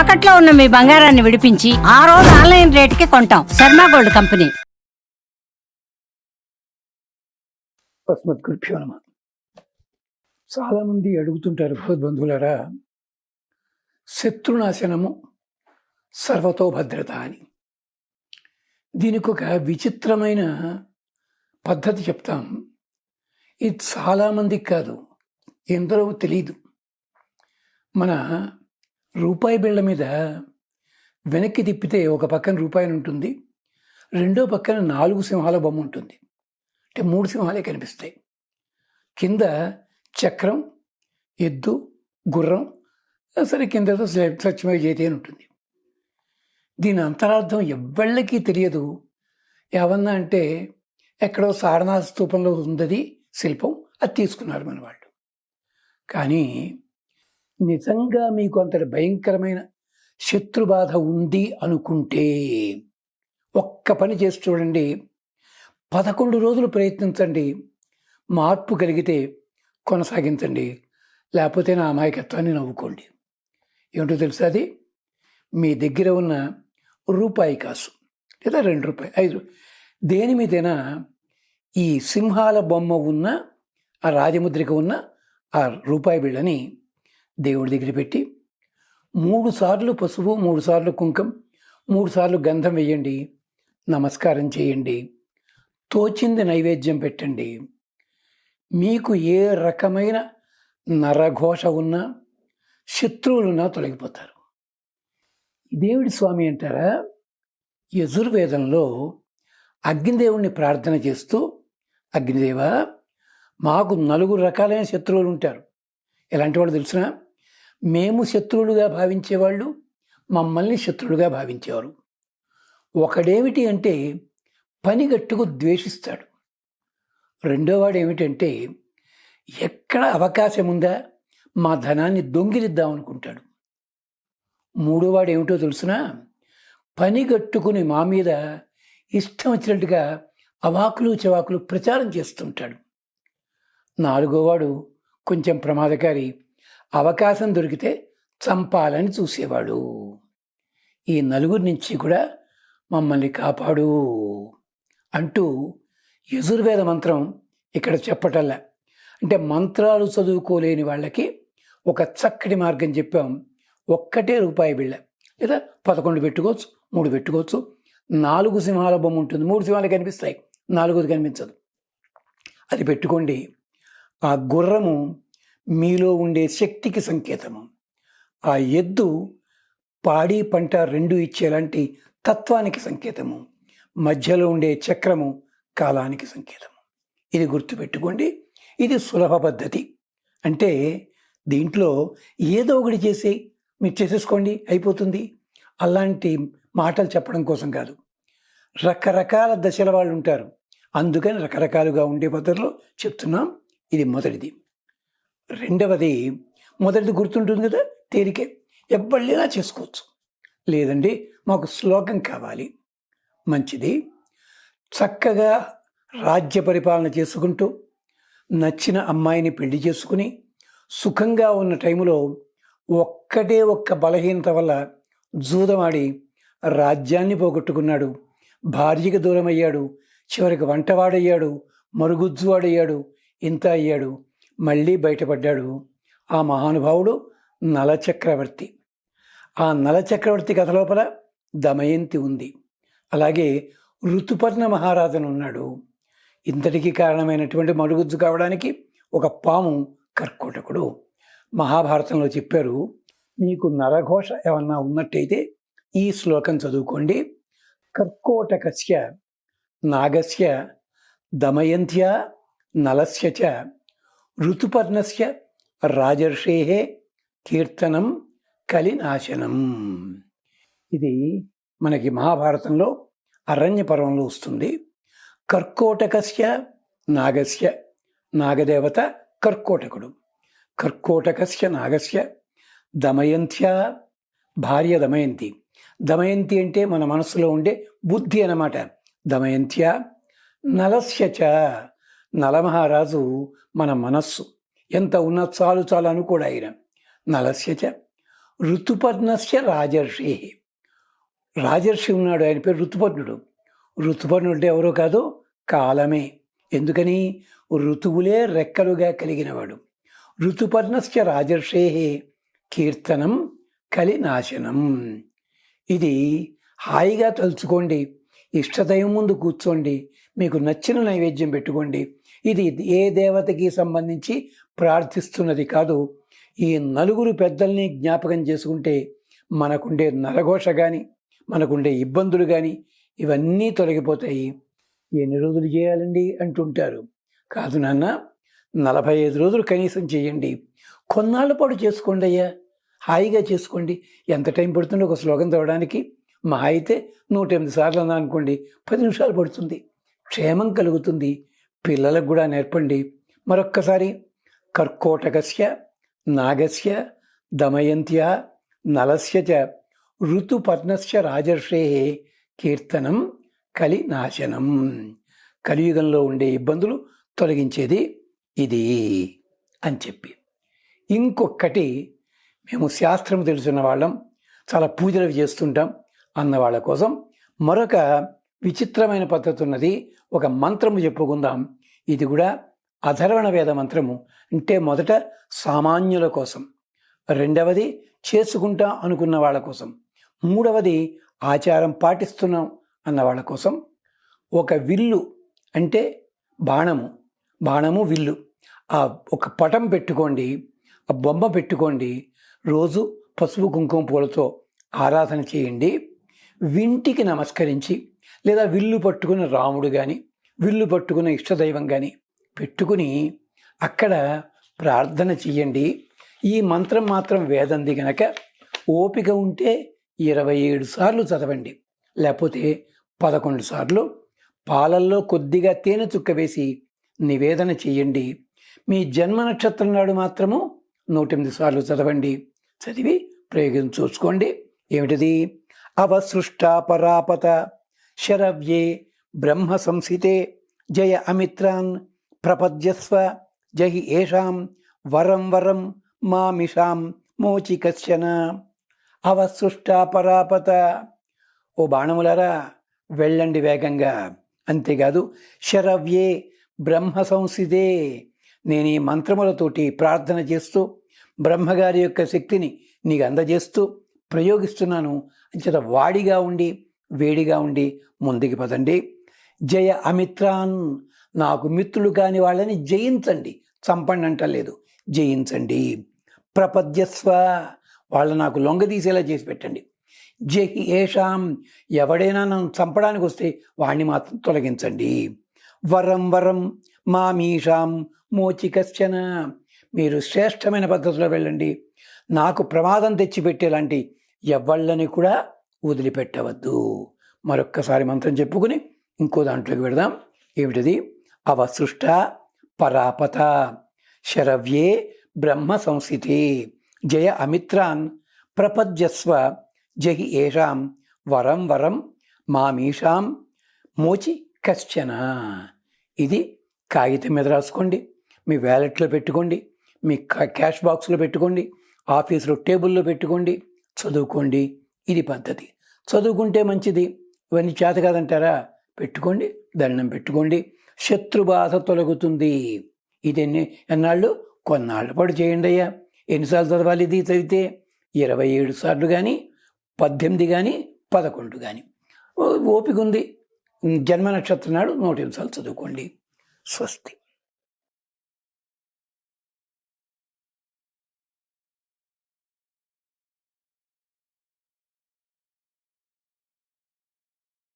తాకట్లో ఉన్న మీ బంగారాన్ని విడిపించి ఆ రోజు ఆన్లైన్ రేటుకి కొంటాం. Sharma gold company. తస్మత్ చాలా మంది అడుగుతుంటారు భగవద్బంధువులరా శత్రునాశనము సర్వతో భద్రత అని. దీనికి ఒక విచిత్రమైన పద్ధతి చెప్తాం. ఇది చాలామందికి కాదు ఎందరో తెలియదు. మన రూపాయి బిళ్ళ మీద వెనక్కి తిప్పితే ఒక పక్కన రూపాయి ఉంటుంది. రెండో పక్కన నాలుగు సింహాల బొమ్మ ఉంటుంది. అంటే మూడు సింహాలే కనిపిస్తాయి. కింద చక్రం ఎద్దు గుర్రం సరే కింద ఏదో స- అని ఉంటుంది. దీని అంతరార్థం ఎవ్వళ్ళకి తెలియదు. ఏమన్నా అంటే ఎక్కడో సారనాథ స్తూపంలో ఉందది శిల్పం అది తీసుకున్నారు మన వాళ్ళు కానీ నిజంగా మీకు అంతటి భయంకరమైన శత్రుబాధ ఉంది అనుకుంటే ఒక్క పని చేసి చూడండి. పదకొండు రోజులు ప్రయత్నించండి. మార్పు కలిగితే కొనసాగించండి. లేకపోతే నా అమాయకత్వాన్ని నవ్వుకోండి. ఏమిటో తెలుసా అది? మీ దగ్గర ఉన్న రూపాయి కాసు లేదా రెండు రూపాయి ఐదు దేని మీదైనా ఈ సింహాల బొమ్మ ఉన్న ఆ రాజముద్రిక ఉన్న ఆ రూపాయి బిళ్ళని దేవుడి దగ్గర పెట్టి మూడు సార్లు పసుపు మూడు సార్లు కుంకం మూడు సార్లు గంధం వేయండి. నమస్కారం చేయండి. తోచింది నైవేద్యం పెట్టండి. మీకు ఏ రకమైన నరఘోష ఉన్నా శత్రువులున్నా తొలగిపోతారు. దేవుడి స్వామి అంటారా? యజుర్వేదంలో అగ్నిదేవుణ్ణి ప్రార్థన చేస్తూ అగ్నిదేవ మాకు నలుగురు రకాలైన శత్రువులు ఉంటారు. ఎలాంటి వాళ్ళు తెలిసిన? మేము శత్రువులుగా భావించేవాళ్ళు మమ్మల్ని శత్రువులుగా భావించేవారు. ఒకడేమిటి అంటే పనిగట్టుకు ద్వేషిస్తాడు. రెండోవాడు ఏమిటంటే ఎక్కడ అవకాశం ఉందా మా ధనాన్ని దొంగిలిద్దాం అనుకుంటాడు. మూడోవాడు ఏమిటో తెలుసునా? పనిగట్టుకుని మా మీద ఇష్టం వచ్చినట్టుగా అవాకులు చవాకులు ప్రచారం చేస్తుంటాడు. నాలుగోవాడు కొంచెం ప్రమాదకారి అవకాశం దొరికితే చంపాలని చూసేవాడు. ఈ నలుగురి నుంచి కూడా మమ్మల్ని కాపాడు అంటూ యజుర్వేద మంత్రం ఇక్కడ చెప్పటల్లా. అంటే మంత్రాలు చదువుకోలేని వాళ్ళకి ఒక చక్కటి మార్గం చెప్పాం. ఒక్కటే రూపాయి బిళ్ళ. లేదా పదకొండు పెట్టుకోవచ్చు మూడు పెట్టుకోవచ్చు. నాలుగు సింహాల బొమ్మ ఉంటుంది. మూడు సింహాలు కనిపిస్తాయి. నాలుగోది కనిపించదు. అది పెట్టుకోండి. ఆ గుర్రము మీలో ఉండే శక్తికి సంకేతము. ఆ ఎద్దు పాడి పంట రెండు ఇచ్చేలాంటి తత్వానికి సంకేతము. మధ్యలో ఉండే చక్రము కాలానికి సంకేతము. ఇది గుర్తుపెట్టుకోండి. ఇది సులభ పద్ధతి. అంటే దీంట్లో ఏదో ఒకటి చేసి మీరు చేసేసుకోండి అయిపోతుంది. అలాంటి మాటలు చెప్పడం కోసం కాదు. రకరకాల దశల వాళ్ళు ఉంటారు. అందుకని రకరకాలుగా ఉండే పద్ధతిలో చెప్తున్నాం. ఇది మొదటిది. రెండవది మొదటిది గుర్తుంటుంది కదా తేలికే. ఎవ్వళ్ళైనా చేసుకోవచ్చు. లేదండి మాకు శ్లోకం కావాలి. మంచిది. చక్కగా రాజ్య పరిపాలన చేసుకుంటూ నచ్చిన అమ్మాయిని పెళ్ళి చేసుకుని సుఖంగా ఉన్న టైంలో ఒక్కటే ఒక్క బలహీనత వల్ల జూదమాడి రాజ్యాన్ని పోగొట్టుకున్నాడు. భార్యకి దూరం అయ్యాడు చివరికి వంటవాడయ్యాడు మరుగుజ్జువాడయ్యాడు ఇంత అయ్యాడు. మళ్ళీ బయటపడ్డాడు ఆ మహానుభావుడు నలచక్రవర్తి. ఆ నలచక్రవర్తి కథ లోపల దమయంతి ఉంది. అలాగే ఋతుపర్ణ మహారాజును ఉన్నాడు. ఇంతటికి కారణమైనటువంటి మరుగుజ్జు కావడానికి ఒక పాము కర్కోటకుడు. మహాభారతంలో చెప్పారు మీకు నరఘోష ఏమన్నా ఉన్నట్టయితే ఈ శ్లోకం చదువుకోండి. కర్కోటకస్య నాగస్య దమయంత్య నలస్య చ ఋతుపర్ణస్య రాజర్షే కీర్తనం కలినాశనం. ఇది మనకి మహాభారతంలో అరణ్య పర్వంలో వస్తుంది. కర్కోటకస్య నాగస్య నాగదేవత కర్కోటకుడు. కర్కోటకస్య నాగస్య దమయంత్య భార్య దమయంతి. దమయంతి అంటే మన మనసులో ఉండే బుద్ధి అన్నమాట. దమయంత్య నలస్య చ నలమహారాజు మన మనస్సు. ఎంత ఉన్నా చాలు చాలు కూడా ఆయన. నలస్యచ చ ఋతుపర్ణస్య రాజర్షి. రాజర్షి ఉన్నాడు ఆయన పేరు ఋతుపర్ణుడు. ఋతుపర్ణుడు అంటే ఎవరో కాదు కాలమే. ఎందుకని? ఋతువులే రెక్కలుగా కలిగినవాడు. ఋతుపర్ణస్య రాజర్షే కీర్తనం కలినాశనం. ఇది హాయిగా తలుచుకోండి. ఇష్టదైవం ముందు కూర్చోండి. మీకు నచ్చిన నైవేద్యం పెట్టుకోండి. ఇది ఏ దేవతకి సంబంధించి ప్రార్థిస్తున్నది కాదు. ఈ నలుగురు పెద్దల్ని జ్ఞాపకం చేసుకుంటే మనకుండే నరఘోష కానీ మనకుండే ఇబ్బందులు కానీ ఇవన్నీ తొలగిపోతాయి. ఎన్ని రోజులు చేయాలండి అంటుంటారు. కాదు నాన్న నలభై ఐదు రోజులు కనీసం చేయండి. కొన్నాళ్ళ పాటు చేసుకోండి అయ్యా. హాయిగా చేసుకోండి. ఎంత టైం పడుతుందో ఒక శ్లోకం చదవడానికి. మా అయితే నూట ఎనిమిది సార్లు అన్నా అనుకోండి పది నిమిషాలు పడుతుంది. క్షేమం కలుగుతుంది. పిల్లలకు కూడా నేర్పండి. మరొక్కసారి కర్కోటకస్య నాగస్య దమయంత్య నలస్య చ ఋతుపర్ణస్య రాజర్షే కీర్తనం కలినాశనం. కలియుగంలో ఉండే ఇబ్బందులు తొలగించేది ఇది అని చెప్పి. ఇంకొకటి మేము శాస్త్రం తెలుసున్న వాళ్ళం చాలా పూజలు చేస్తుంటాం అన్న వాళ్ళ కోసం మరొక విచిత్రమైన పద్ధతి ఉన్నది ఒక మంత్రము చెప్పుకుందాం. ఇది కూడా అధర్వణ వేద మంత్రము. అంటే మొదట సామాన్యుల కోసం. రెండవది చేసుకుంటా అనుకున్న వాళ్ళ కోసం. మూడవది ఆచారం పాటిస్తున్నాం అన్న వాళ్ళ కోసం. ఒక విల్లు అంటే బాణము. బాణము విల్లు. ఆ ఒక పటం పెట్టుకోండి. ఆ బొమ్మ పెట్టుకోండి. రోజు పసుపు కుంకుమ పూలతో ఆరాధన చేయండి. వింటికి నమస్కరించి లేదా విల్లు పట్టుకున్న రాముడు కానీ విల్లు పట్టుకున్న ఇష్టదైవం కానీ పెట్టుకుని అక్కడ ప్రార్థన చెయ్యండి. ఈ మంత్రం మాత్రం వేదంది గనక ఓపిక ఉంటే ఇరవై ఏడు సార్లు చదవండి. లేకపోతే పదకొండు సార్లు పాలల్లో కొద్దిగా తేనె చుక్క వేసి నివేదన చేయండి మీ జన్మ నక్షత్రం నాడు మాత్రము నూటెనిమిది సార్లు చదవండి. చదివి ప్రయోగం చూసుకోండి. ఏమిటిది? అవసృష్ట పరాపత శరవ్యే బ్రహ్మ సంసితే జయ అమిత్రాన్ ప్రపద్యస్వ జహి ఏషాం వరం వరం మామిషాం మోచి కశ్చన అవసృష్ట పరాపత ఓ బాణములారా వెళ్ళండి వేగంగా। అంతేకాదు శరవ్యే బ్రహ్మ సంసిదే నేను ఈ మంత్రములతోటి ప్రార్థన చేస్తూ బ్రహ్మగారి యొక్క శక్తిని నీకు అందజేస్తూ ప్రయోగిస్తున్నాను అంచేత వాడిగా ఉండి వేడిగా ఉండి ముందుకు పదండి. జయ అమిత్రాన్ నాకు మిత్రులు కాని వాళ్ళని జయించండి. చంపండి అంటలేదు. జయించండి. ప్రపద్యస్వ వాళ్ళు నాకు లొంగదీసేలా చేసి పెట్టండి. జహి ఏషాం ఎవడైనా నన్ను చంపడానికి వస్తే వాణ్ణి మాత్రం తొలగించండి. వరం వరం మామీషాం మోచికశ్చన. మీరు శ్రేష్టమైన పద్ధతిలో వెళ్ళండి. నాకు ప్రమాదం తెచ్చిపెట్టేలాంటి ఎవళ్ళని కూడా వదిలిపెట్టవద్దు. మరొక్కసారి మంత్రం చెప్పుకుని ఇంకో దాంట్లోకి పెడదాం ఏమిటిది? అవసృష్ట పరాపత శరవ్యే బ్రహ్మ సంస్థితి జయ అమిత్రాన్ ప్రపద్యస్వ జహి ఏషాం వరం వరం మామీషాం మోచి కశ్చన. ఇది కాగితం మీద రాసుకోండి మీ వ్యాలెట్లో పెట్టుకోండి మీ క్యాష్ బాక్స్లో పెట్టుకోండి ఆఫీసులో టేబుల్లో పెట్టుకోండి చదువుకోండి. ఇది పద్ధతి. చదువుకుంటే మంచిది. ఇవన్నీ చేత కాదంటారా? పెట్టుకోండి. దండం పెట్టుకోండి. శత్రుబాధ తొలగుతుంది. ఇది ఎన్ని ఎన్నాళ్ళు? కొన్నాళ్ళ పాటు చేయండి అయ్యా. ఎన్నిసార్లు చదవాలి ఇది చదివితే? ఇరవై ఏడు సార్లు కానీ పద్దెనిమిది కానీ పదకొండు కానీ ఓపిక ఉంది. జన్మ నక్షత్రం నాడు నూట ఎనిమిది సార్లు చదువుకోండి. స్వస్తి.